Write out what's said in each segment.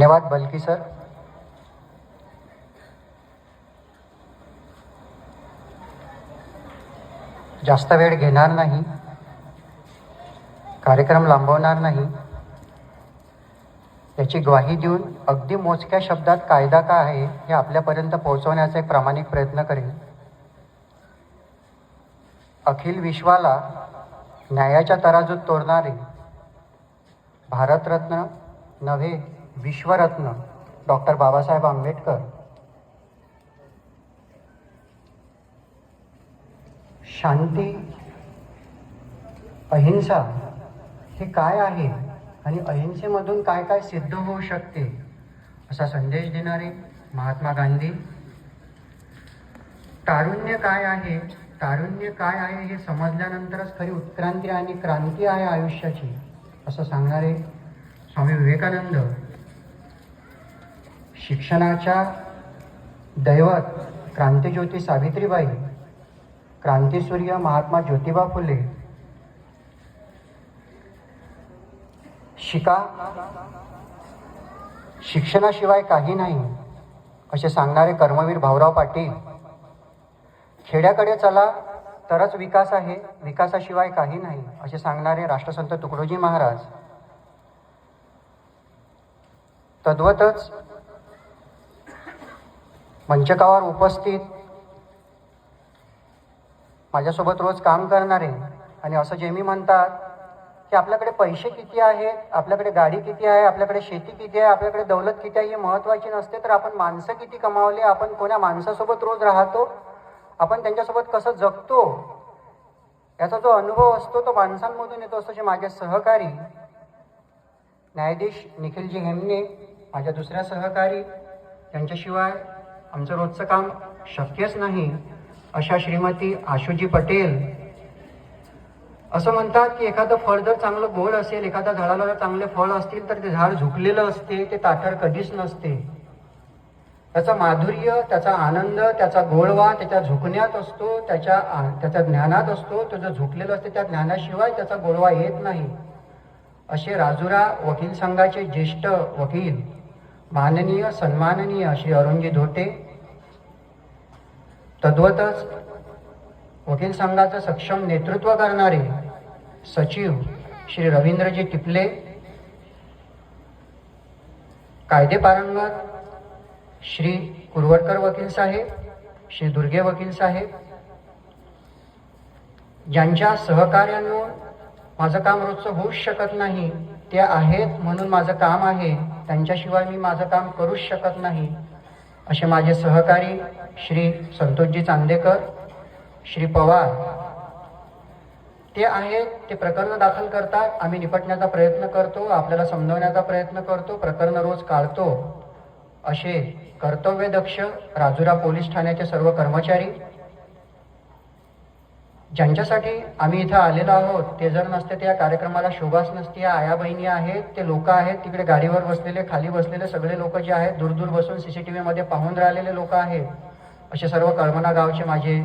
धन्यवाद bulky sir. जास्त वेळ घेणार नाही. कार्यक्रम लांबवणार नाही. याची ग्वाही देऊन अगदी मोजक्या शब्दात कायदा का आहे हे आपल्यापर्यंत पोहोचवण्याचा एक प्रामाणिक प्रयत्न करेन. अखिल विश्वाला न्यायाच्या तराजूत तोडणारे भारतरत्न नव्हे विश्वरत्न डॉक्टर बाबासाहेब आंबेडकर. शांती अहिंसा हे काय आहे? आणि अहिंसेमधून काय काय सिद्ध होऊ शकते? असा संदेश देणारे महात्मा गांधी. तारुण्य काय आहे? तारुण्य काय आहे हे समजल्यानंतरच खरी उत्क्रांती आणि क्रांती आहे आयुष्याची असं सांगणारे स्वामी विवेकानंद. शिक्षणाच्या दैवत क्रांतिज्योती सावित्रीबाई क्रांतीसूर्य महात्मा ज्योतिबा फुले शिका शिक्षणाशिवाय काही नाही असे सांगणारे कर्मवीर भाऊराव पाटील खेड्याकडे चला तरच विकास आहे विकासाशिवाय काही नाही असे सांगणारे राष्ट्रसंत तुकडोजी महाराज. तद्वतच मंचकावर उपस्थित. माझ्यासोबत रोज काम करणारे आणि असं जे मी म्हणतात की आपल्याकडे पैसे किती आहेत आपल्याकडे गाडी किती आहे आपल्याकडे शेती किती आहे आपल्याकडे दौलत किती आहे हे महत्त्वाची नसते तर आपण माणसं किती कमावले आपण कोण्या माणसासोबत रोज राहतो आपण त्यांच्यासोबत कसं जगतो याचा जो अनुभव असतो तो माणसांमधून येतो असतो जे माझे सहकारी न्यायाधीश निखिलजी हेमने माझ्या दुसऱ्या सहकारी त्यांच्याशिवाय आमचं रोजचं काम शक्यच नाही अशा श्रीमती आशुजी पटेल. असं म्हणतात की एखादं फळ जर चांगलं गोड असेल एखाद्या झाडाला जर चांगले फळ असतील तर ते झाड झुकलेलं असते ते ताठर कधीच नसते. त्याचा माधुर्य त्याचा आनंद त्याचा गोडवा त्याच्या झुकण्यात असतो त्याच्या त्याच्या ज्ञानात असतो. तो जो झुकलेलं असते त्या ज्ञानाशिवाय त्याचा गोडवा येत नाही. असे राजुरा वकील संघाचे ज्येष्ठ वकील माननीय सन्माननीय श्री अरुणजी धोटे. तद्वतच वकील संघाचं सक्षम नेतृत्व करणारे सचिव श्री रवींद्रजी टिपले. कायदे पारंगत श्री कुरवडकर वकील साहेब श्री दुर्गे वकील साहेब ज्यांच्या सहकार्यानं माझं काम रोजचं होऊच शकत नाही. ते आहेत म्हणून माझं काम आहे. त्यांच्याशिवाय मी माझं काम करूच शकत नाही. असे माझे सहकारी श्री संतोषजी चांदेकर श्री पवार. ते आहेत ते प्रकरण दाखल करतात. आम्ही निपटण्याचा प्रयत्न करतो आपल्याला समजवण्याचा प्रयत्न करतो प्रकरण रोज काढतो. असे कर्तव्यदक्ष राजुरा पोलीस ठाण्याचे सर्व कर्मचारी ज्यांच्यासाठी आम्ही इथं आलेलो आहोत ते जर नसते त्या या कार्यक्रमाला शोभाच नसते. या आया बहिणी आहेत ते लोक आहेत तिकडे गाडीवर बसलेले खाली बसलेले सगळे लोक जे आहेत दूर दूर बसून सीसीटीव्ही मध्ये पाहून राहिलेले लोक आहेत. असे सर्व कळमना गावचे माझे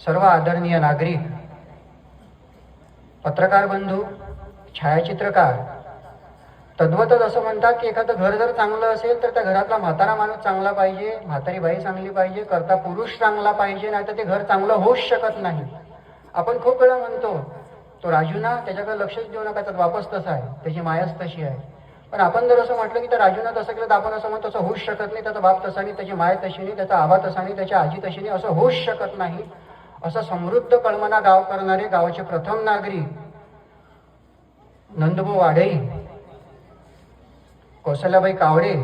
सर्व आदरणीय नागरिक पत्रकार बंधू छायाचित्रकार तद्वतच असं म्हणतात की एखादं घर जर चांगलं असेल तर त्या घरातला म्हातारा माणूस चांगला पाहिजे म्हातारी बाई चांगली पाहिजे करता पुरुष चांगला पाहिजे नाही तर ते घर चांगलं होऊच शकत नाही. आपण खूप वेळा म्हणतो तो राजूना त्याच्याकडे लक्षच देऊ नका त्यात वापस तसा आहे त्याची मायाच तशी आहे. पण आपण जर असं म्हटलं की त्या राजूना तसं केलं तर आपण असं म्हणतो तसं होऊच शकत नाही त्याचा बाप तसा नाही त्याची माय तशी नाही त्याचा आबा तसा नाही त्याची आजी तशी नाही असं होऊच शकत नाही. असं समृद्ध कळमना गाव करणारे गावाचे प्रथम नागरिक नंदभाऊ वाढई कौशल्याबाई कावडे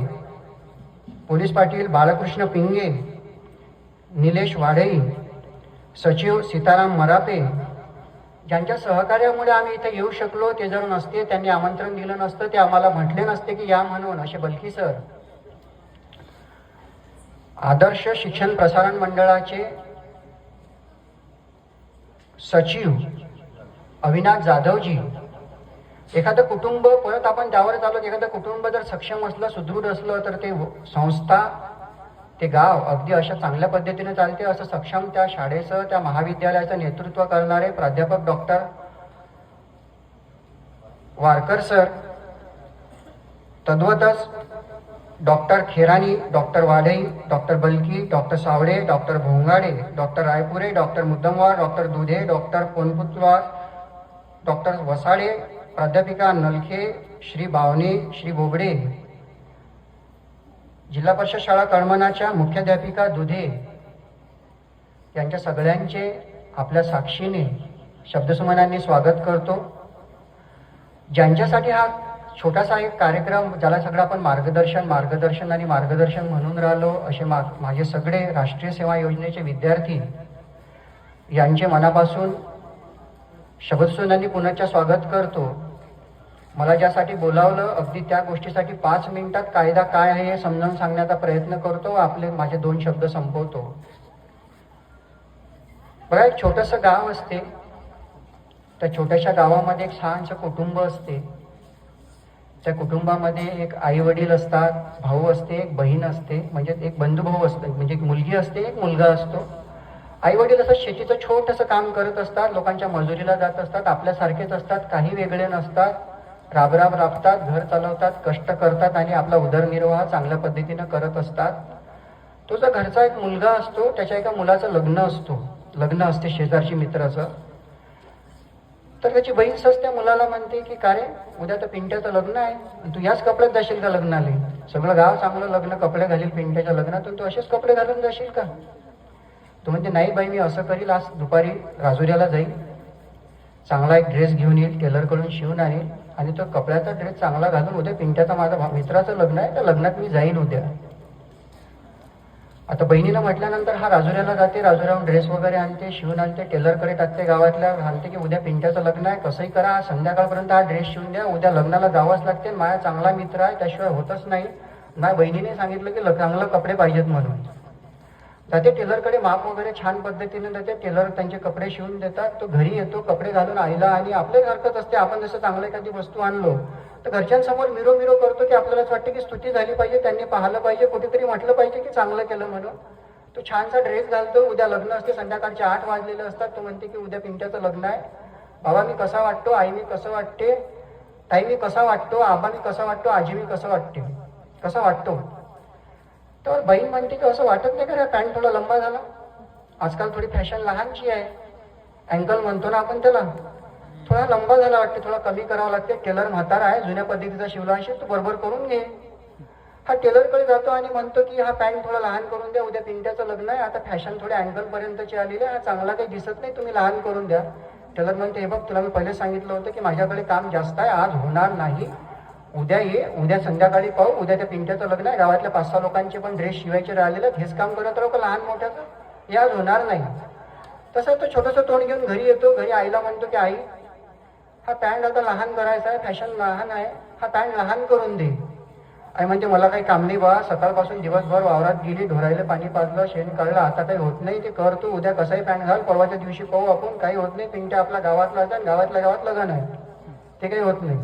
पोलीस पाटील बाळकृष्ण पिंगे निलेश वाढई सचिव सीताराम मरापे ज्यांच्या सहकार्यामुळे आम्ही इथे येऊ शकलो. ते जर नसते त्यांनी आमंत्रण दिलं नसतं ते आम्हाला म्हटले नसते की या म्हणून. असे बलकी सर. आदर्श शिक्षण प्रसारण मंडळाचे सचिव अविनाश जाधवजी एखादं कुटुंब परत आपण त्यावरच आलो की एखादं कुटुंब जर सक्षम असलं सुदृढ असलं तर ते व- संस्था ते गाव अगदी अशा चांगल्या पद्धतीने चालते असं सक्षम त्या शाळेचं त्या महाविद्यालयाचं नेतृत्व करणारे प्राध्यापक doctor Warkar sir तद्वतच doctor Kherani doctor Wadhai doctor Balki doctor Sawade doctor Bhongade doctor Raipure doctor Muddamwar doctor Dudhe doctor Ponputwar doctor Wasade प्राध्यापिका नलखे श्री भावने श्री बोबडे. जिल्हा परिषद शाळा कळमनाच्या मुख्याध्यापिका दुधे. यांच्या सगळ्यांचे आपल्या साक्षीने शब्दसुमनांनी स्वागत करतो. ज्यांच्यासाठी हा छोटासा एक कार्यक्रम ज्याला सगळं आपण मार्गदर्शन मार्गदर्शन आणि मार्गदर्शन म्हणून राहिलो असे मा माझे सगळे राष्ट्रीय सेवा योजनेचे विद्यार्थी यांचे मनापासून शब्दसुनांनी पुनश्च स्वागत करतो. मला ज्यासाठी बोलावलं अगदी त्या गोष्टीसाठी पाच मिनिटात कायदा काय आहे हे समजावून सांगण्याचा प्रयत्न करतो आपले माझे दोन शब्द संपवतो. बघा एक छोटंसं गाव असते. त्या छोट्याशा गावामध्ये एक छानसं कुटुंब असते. त्या कुटुंबामध्ये एक आई वडील असतात भाऊ असते एक बहीण असते म्हणजे एक बंधुभाऊ असते म्हणजे एक मुलगी असते एक मुलगा असतो. आई वडील असं शेतीचं छोटंसं काम करत असतात लोकांच्या मजुरीला जात असतात आपल्यासारखेच असतात काही वेगळे नसतात राबराब राबतात घर चालवतात कष्ट करतात आणि आपला उदरनिर्वाह चांगल्या पद्धतीनं करत असतात. तो जो घरचा एक मुलगा असतो त्याच्या एका मुलाचं लग्न असतो. लग्न असते शेजारची मित्राचं. तर त्याची बहीण सहज त्या मुलाला म्हणते की का रे उद्या तर पिंट्याचं लग्न आहे तू याच कपड्यात जाशील का लग्नाला? सगळं गाव चांगलं लग्न कपडे घालील पिंट्याच्या लग्नातून तू असेच कपडे घालून जाशील का? तो म्हणते नाही बाई मी असं करील आज दुपारी राजुऱ्याला जाईल चांगला एक ड्रेस घेऊन येईल टेलरकडून शिवून आणेल. आणि तो कपड्याचा ड्रेस चांगला घालून उद्या पिंट्याचा माझा मित्राचं लग्न आहे त्या लग्नात मी जाईन उद्या. आता बहिणीला म्हटल्यानंतर हा राजुऱ्याला जाते राजुऱ्याहून ड्रेस वगैरे आणते शिवून आणते टेलरकडे टाकते गावातल्या घालते की उद्या पिंट्याचं लग्न आहे कसंही करा संध्याकाळपर्यंत हा ड्रेस शिवून द्या उद्या लग्नाला जावंच लागते माझा चांगला मित्र आहे त्याशिवाय होतच नाही. नाही बहिणीने सांगितलं की ल- चांगलं कपडे पाहिजेत म्हणून. त्या टेलरकडे माप वगैरे छान पद्धतीने त्याचे टेलर त्यांचे कपडे शिवून देतात. तो घरी येतो कपडे घालून आईला आणि आपल्या हरकत असते. आपण जसं चांगलं एखादी वस्तू आणलो तर घरच्यांसमोर मिरो मिरो करतो की आपल्याला असं वाटतं की स्तुती झाली पाहिजे त्यांनी पाहिलं पाहिजे कुठेतरी म्हटलं पाहिजे की चांगलं केलं म्हणून. तो छानसा ड्रेस घालतो. उद्या लग्न असते संध्याकाळचे आठ वाजलेले असतात. तो म्हणते की उद्या पिंट्याचं लग्न आहे. बाबा मी कसा वाटतो? आई मी कसं वाटते? ताई मी कसा वाटतो? आबा मी कसा वाटतो? आजी मी कसं वाटते? कसा वाटतो? तर बहीण म्हणते की असं वाटत नाही का पॅन्ट थोडा लंबा झाला. आजकाल थोडी फॅशन लहानची आहे. अँकल म्हणतो ना आपण त्याला थोडा लंबा झाला वाटते थोडा कमी करावा लागते. टेलर म्हातारा आहे जुन्या पद्धतीचा शिवला असेल तो बरोबर करून घे. हा टेलरकडे जातो आणि म्हणतो की हा पॅन्ट थोडा लहान करून द्या उद्या पिंट्याचं लग्न आहे आता फॅशन थोड्या अँकल पर्यंतची आलेली आहे हा चांगला काही दिसत नाही तुम्ही लहान करून द्या. टेलर म्हणते हे बघ तुला मी पहिले सांगितलं होतं की माझ्याकडे काम जास्त आहे आज होणार नाही. उद्या ये उद्या संध्याकाळी पाहू उद्या त्या पिंट्याचं लग्न आहे गावातल्या पाच सहा लोकांचे पण ड्रेस शिवायचे राहिलेले हेच काम करत राहू का लहान मोठ्याचं? हे आज होणार नाही. तसं तो छोटंसं तोंड घेऊन घरी येतो घरी आईला म्हणतो की आई हा पॅन्ट आता लहान करायचा आहे फॅशन लहान आहे हा पॅन्ट लहान करून दे. आई म्हणते मला काही काम नाही बा सकाळपासून दिवसभर वावरात गेली ढोरायला पाणी पाजलं शेण काढलं आता काही होत नाही ते कर तू उद्या कसंही पॅन्ट घाल परवाच्या दिवशी पाहू आपण काही होत नाही पिंट्या आपला गावातला आहे गावातल्या गावात लग्न आहे ते काही होत नाही.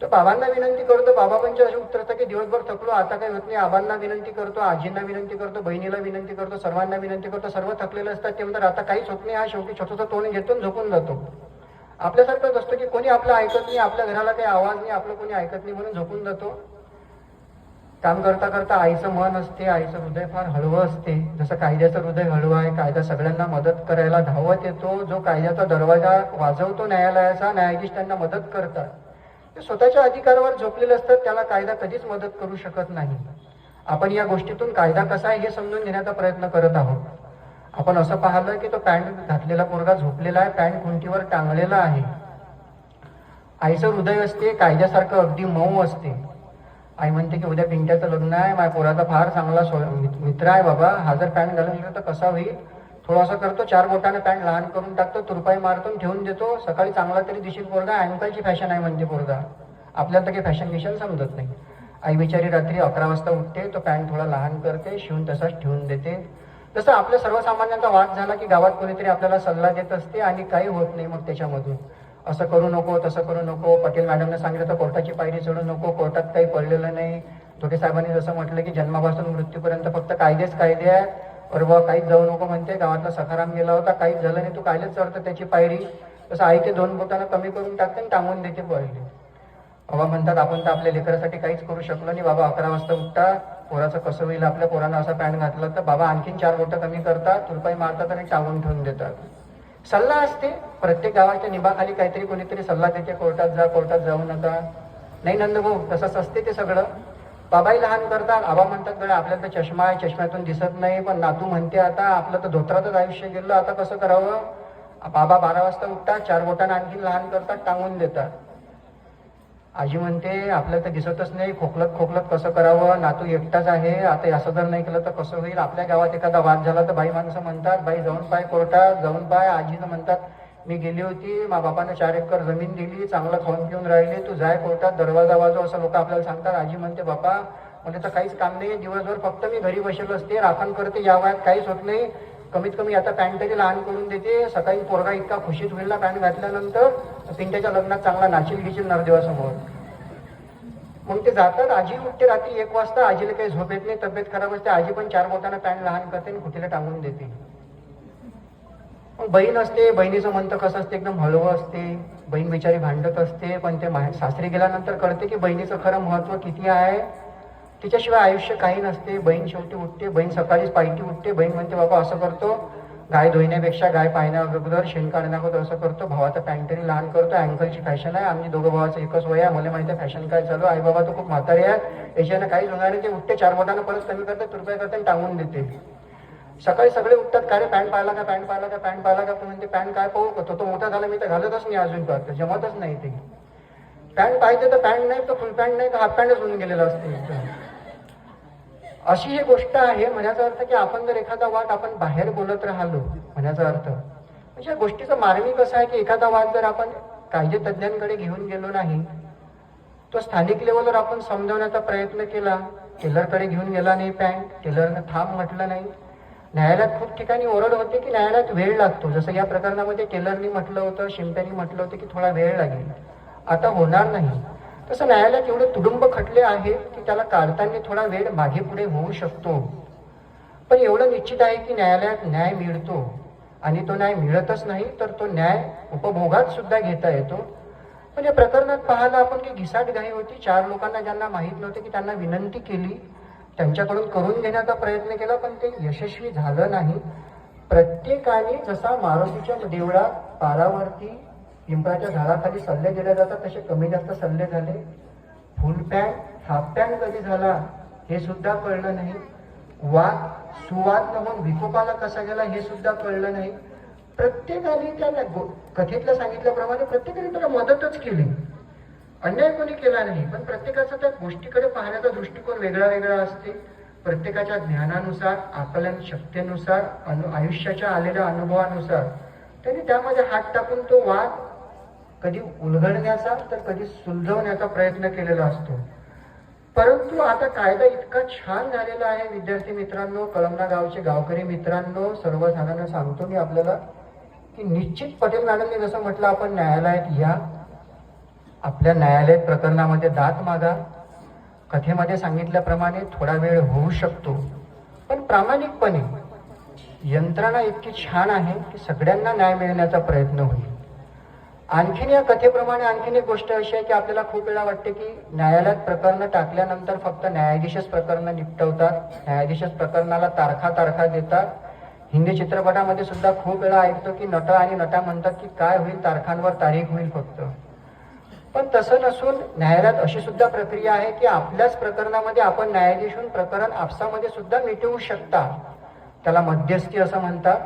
तो बाबांना विनंती करतो बाबा म्हणजे असे उत्तर असतं की दिवसभर थकलो आता काही होत नाही. आबांना विनंती करतो आजींना विनंती करतो बहिणीला विनंती करतो सर्वांना विनंती करतो. सर्व थकलेले असतात ते म्हणतात आता काहीच होत नाही. हा शेवटी छोटंसं तोंड घेतून झोपून जातो. आपल्यासारखंच असतं की कोणी आपलं ऐकत नाही आपल्या घराला काही आवाज नाही आपलं कोणी ऐकत नाही म्हणून झोपून जातो. काम करता करता आईचं मन असते आईचं हृदय फार हळवं असते. जसं कायद्याचं हृदय हळवं आहे कायदा सगळ्यांना मदत करायला धावत येतो. जो कायद्याचा दरवाजा वाजवतो न्यायालयाचा न्यायाधीश त्यांना मदत करतात. ते स्वतःच्या अधिकारावर झोपलेले असतात त्याला कायदा कधीच मदत करू शकत नाही. आपण या गोष्टीतून कायदा कसा आहे हे समजून घेण्याचा प्रयत्न करत आहोत. आपण असं पाहिलं की तो पॅन्ट घातलेला पोरगा झोपलेला आहे पॅन्ट खुंटीवर टांगलेला आहे. आईचं हृदय असते कायद्यासारखं अगदी मऊ असते. आई म्हणते की उद्या पिंट्याचं लग्न आहे माझ्या पोराचा फार चांगला मित्र आहे बाबा हा जर पॅन्ट घालून गेला तर कसा होईल? थोडासा करतो चार बोटाने पॅन्ट लहान करून टाकतो तुरपाई मारतो ठेवून देतो. सकाळी चांगला तरी दिशील पोरगा अँकलची फॅशन आहे म्हणते पोरगा. आपल्याला तर काही फॅशन विषय समजत नाही. आई बिचारी रात्री अकरा वाजता उठते तो पॅन्ट थोडा लहान करते शिवून तसाच ठेवून देते. जसं आपल्या सर्वसामान्यांचा वाद झाला की गावात कोणीतरी आपल्याला सल्ला देत असते आणि काही होत नाही मग त्याच्यामधून. असं करू नको तसं करू नको पटेल मॅडमने सांगितलं तर कोर्टाची पायरी चढू नको कोर्टात काही पडलेलं नाही. धोटे साहेबांनी जसं म्हटलं की जन्मापासून मृत्यूपर्यंत फक्त कायदेच कायदे अरे बा काहीच जाऊ नको म्हणते. गावातला सखाराम गेला होता काहीच झालं नाही. तू कायलेच चढतं त्याची पायरी. तसं आई ते दोन बोटानं कमी करून टाकते आणि टांगून देते पहिले. बाबा म्हणतात आपण तर आपल्या लेकरासाठी काहीच करू शकलो नाही. बाबा अकरा वाजता उठता. पोराचं कसं होईल? आपल्या पोरानं असा पॅन्ट घातला तर बाबा आणखीन चार बोटं कमी करतात तुरपाई मारतात आणि टांगून ठेवून देतात. सल्ला असते. प्रत्येक गावाच्या निभाखाली काहीतरी कोणीतरी सल्ला देते कोर्टात जा कोर्टात जाऊ नका. नाही नंदभाऊ तसंच असते ते सगळं. बाबाही लहान करतात आबा म्हणतात गड्या आपल्याला तर चष्मा आहे चष्म्यातून दिसत नाही पण नातू म्हणते आता आपलं तर धोत्रातच आयुष्य गेलं आता कसं करावं? बाबा बारा वाजता उठतात चार बोटांना आणखी लहान करतात टांगून देतात. आजी म्हणते आपल्याला तर दिसतच नाही खोकलत खोकलत कसं करावं? नातू एकटाच आहे आता असं जर नाही केलं तर कसं होईल? आपल्या गावात एखादा वाद झाला तर बाई माणसं म्हणतात बाई जाऊन पाय कोर्टात जाऊन पाय. आजीनं म्हणतात मी गेली होती मा बापानं चार एकर जमीन दिली चांगलं खाऊन पिऊन राहिले. तू जाय कोर्टात दरवाजा वाजव असं लोक आपल्याला सांगतात आजी म्हणते बापा म्हणजे तर काहीच काम नाही दिवसभर फक्त मी घरी बसेल असते राखण करते या वयात काहीच होत नाही. कमीत कमी आता पॅन्ट तरी लहान करून देते. सकाळी पोरगा इतका खुशीत होईल ना पॅन्ट घातल्यानंतर पिंट्याच्या लग्नात चांगला नाचील घिचील नरदेवासमोर मग ते जातात आजी उठते रात्री एक वाजता आजीला काही झोप येत नाही तब्येत खराब असते आजी पण चार बोटांना पॅन्ट लहान करते आणि कुठेला टांगून देते. मग बहीण असते बहिणीचं म्हणतं कसं असते एकदम हळवं असते बहीण बिचारी भांडत असते पण ते माहे- सासरी गेल्यानंतर कळते की बहिणीचं खरं महत्त्व किती आहे. तिच्याशिवाय आयुष्य काही नसते बहीण शेवटी उठते बहीण सकाळीच पायटी उठते बहीण म्हणते बाबा असं करतो गाय धुण्यापेक्षा गाय पाहण्या अगोदर शेण काढण्या असं करतो भावाचा पॅन्टरी लहान करतो अँकलची फॅशन आहे आम्ही दोघं भावाचं एकच वय आहे मला माहिती आहे फॅशन काय चालू आई बाबा तो खूप म्हातारी आहे याच्यानं काहीच होणार नाही ते उठते चार बोटानं परत कमी करते तुरपाय करते आणि टांगून देते. सकाळी सगळे उठतात का रे पॅन्ट पाहिला का पॅन्ट पाहिला का पॅन्ट पाहिला का म्हणते पॅन्ट काय पाहू का? तो तो मोठा झाला मी तर घालतच नाही अजून पर्यंत जमतच नाही ते पॅन्ट पाहिजे तर पॅन्ट नाही तर फुल पॅन्ट नाही तर हाफ पॅन्टच होऊन गेलेला असते अशी ही गोष्ट आहे म्हणायचा अर्थ की आपण जर एखादा वाद आपण बाहेर बोलत राहिलो म्हणण्याचा अर्थ म्हणजे या गोष्टीचं मार्मिक असं आहे की एखादा वाद जर आपण कायदे तज्ज्ञांकडे घेऊन गेलो नाही तो स्थानिक लेवलवर आपण समजवण्याचा प्रयत्न केला टेलरकडे घेऊन गेला नाही पॅन्ट टेलरनं थांब म्हटलं नाही न्यायालयात खूप ठिकाणी ओरड होते की न्यायालयात वेळ लागतो. जसं या प्रकरणामध्ये टेलरनी म्हटलं होतं शिंप्यानी म्हटलं होतं की थोडा वेळ लागेल. आता होणार नाही. तसं न्यायालयात एवढे तुडुंब खटले आहेत की त्याला काढताना थोडा वेळ मागे पुढे होऊ शकतो. पण एवढं निश्चित आहे की न्यायालयात न्याय मिळतो. आणि तो न्याय मिळतच नाही तर तो न्याय उपभोगात सुद्धा घेता येतो. पण या प्रकरणात पाहायला आपण की घिसाट घाई होती. चार लोकांना ज्यांना माहीत नव्हते की त्यांना विनंती केली त्यांच्याकडून करून घेण्याचा प्रयत्न केला पण ते यशस्वी झालं नाही. प्रत्येकाने जसा मारुतीच्या देवळात पारावरती पिंपळाच्या झाडाखाली सल्ले दिले जातात तसे कमी जास्त सल्ले झाले. फुल पॅन्ट हाफ पॅन्ट कधी झाला हे सुद्धा कळलं नाही. वाद सुवाद म्हणून विकोपाला कसा गेला हे सुद्धा कळलं नाही. प्रत्येकाने त्या गो- कथेतल्या सांगितल्याप्रमाणे प्रत्येकाने त्याला मदतच केली. अन्याय कोणी केला नाही पण प्रत्येकाचा त्या गोष्टीकडे पाहण्याचा दृष्टिकोन वेगळा वेगळा असते. प्रत्येकाच्या ज्ञानानुसार आकलन शक्तीनुसार अनु आयुष्याच्या आलेल्या अनुभवानुसार त्यांनी त्यामध्ये हात टाकून तो वाद कधी उलगडण्याचा तर कधी सुलझवण्याचा प्रयत्न केलेला असतो. परंतु आता कायदा इतका छान झालेला आहे विद्यार्थी मित्रांनो कळमना गावचे गावकरी मित्रांनो सर्वसाधारण सांगतो मी आपल्याला की निश्चित पटेल मॅडमने जसं म्हटलं आपण न्यायालयात या. आपल्या न्यायालय प्रकरणामध्ये दात मागा. कथेमध्ये सांगितल्याप्रमाणे थोडा वेळ होऊ शकतो. पण प्रामाणिकपणे. यंत्रणा इतकी छान आहे की सगळ्यांना न्याय मिळण्याचा प्रयत्न होईल. आणखीन या कथेप्रमाणे आणखीन एक गोष्ट अशी आहे की आपल्याला खूप वेळा वाटते की न्यायालयात प्रकरणं टाकल्यानंतर फक्त न्यायाधीशच प्रकरणं निपटवतात. न्यायाधीशच प्रकरणाला तारखा तारखा देतात. हिंदी चित्रपटामध्ये सुद्धा खूप वेळा ऐकतो की नट आणि नटा म्हणतात की काय होईल तारखांवर तारीख होईल फक्त. पण तसं नसून न्यायालयात अशी सुद्धा प्रक्रिया आहे की आपल्याच प्रकरणामध्ये आपण न्यायाधीश होऊन प्रकरण आपसामध्ये सुद्धा मिटवू शकता. त्याला मध्यस्थी असं म्हणतात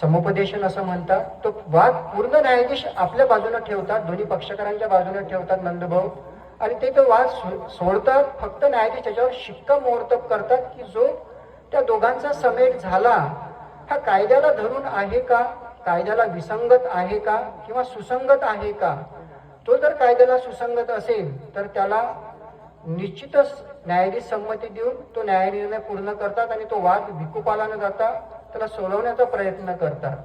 समुपदेशन असं म्हणतात. तो वाद पूर्ण न्यायाधीश आपल्या बाजूने ठेवतात दोन्ही पक्षकारांच्या बाजूने ठेवतात नंदभाऊ. आणि ते तो वाद सो- सोडतात फक्त न्यायाधीश त्याच्यावर शिक्कामोर्तब करतात की जो त्या दोघांचा समेट झाला हा कायद्याला धरून आहे का? कायद्याला विसंगत आहे का? किंवा सुसंगत आहे का? तो जर कायद्याला सुसंगत असेल तर त्याला निश्चितच न्यायाधीश संमती देऊन तो न्यायनिर्णय पूर्ण करतात आणि तो वाद विकोपाला न जाता त्याला सोडवण्याचा प्रयत्न करतात.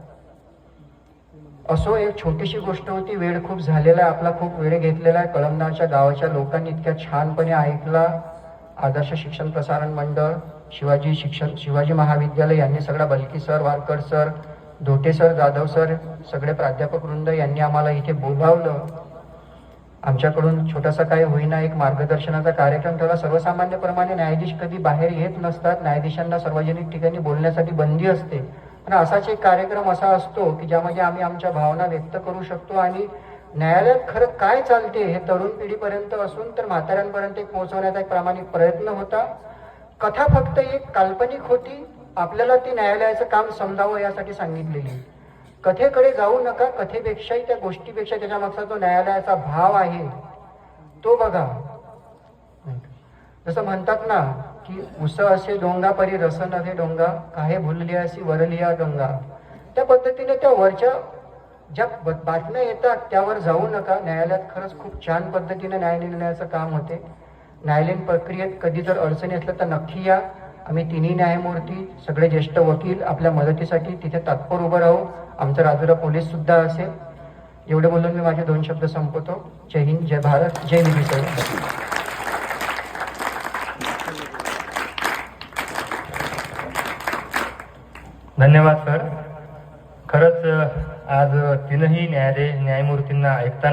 असो एक छोटीशी गोष्ट होती वेळ खूप झालेला आहे आपला खूप वेळ घेतलेला आहे. कळमनाच्या गावाच्या लोकांनी इतक्या छानपणे ऐकला. आदर्श शिक्षण प्रसारण मंडळ शिवाजी शिक्षण शिवाजी महाविद्यालय यांनी सगळा Balki sir Warkar sir Dhote sir Jadhav sir सगळे प्राध्यापक वृंद यांनी आम्हाला इथे बोलावलं. आमच्याकडून छोटासा काही होईना एक मार्गदर्शनाचा कार्यक्रम ठेवला. सर्वसामान्यप्रमाणे न्यायाधीश कधी बाहेर येत नसतात. न्यायाधीशांना सार्वजनिक ठिकाणी बोलण्यासाठी बंदी असते. पण असाच एक कार्यक्रम असा असतो की ज्यामध्ये आम्ही आमच्या भावना व्यक्त करू शकतो आणि न्यायालयात खरं काय चालते हे तरुण पिढीपर्यंत असून तर म्हाताऱ्यांपर्यंत एक पोहोचवण्याचा एक प्रामाणिक प्रयत्न होता. कथा फक्त एक काल्पनिक होती. आपल्याला ती न्यायालयाचं काम समजावं यासाठी सांगितलेली. कथेकडे जाऊ नका कथेपेक्षाही त्या गोष्टीपेक्षा त्याच्या मागचा जो न्यायालयाचा भाव आहे तो बघा. जसं म्हणतात ना की उस असे डोंगा परी रस नव्हे डोंगा काहे भुलली अशी वरलिया डोंगा. त्या पद्धतीने त्या वरच्या ज्या बातम्या येतात त्यावर जाऊ नका. न्यायालयात खरंच खूप छान पद्धतीने न्याय निर्णयाचं काम होते. न्यायालयीन प्रक्रियेत कधी जर अडचणी असल्या तर नक्की या. आम्ही तिन्ही न्यायमूर्ती सगळे ज्येष्ठ वकील आपल्या मदतीसाठी तिथे तात्पर उभं राहू. आमचं राजुरा पोलीस सुद्धा असेल. एवढे बोलून मी माझे दोन शब्द संपवतो. जय हिंद जय भारत जय निधी सर. धन्यवाद सर. खरंच आज तीनही न्यायालय न्यायमूर्तींना ऐकताना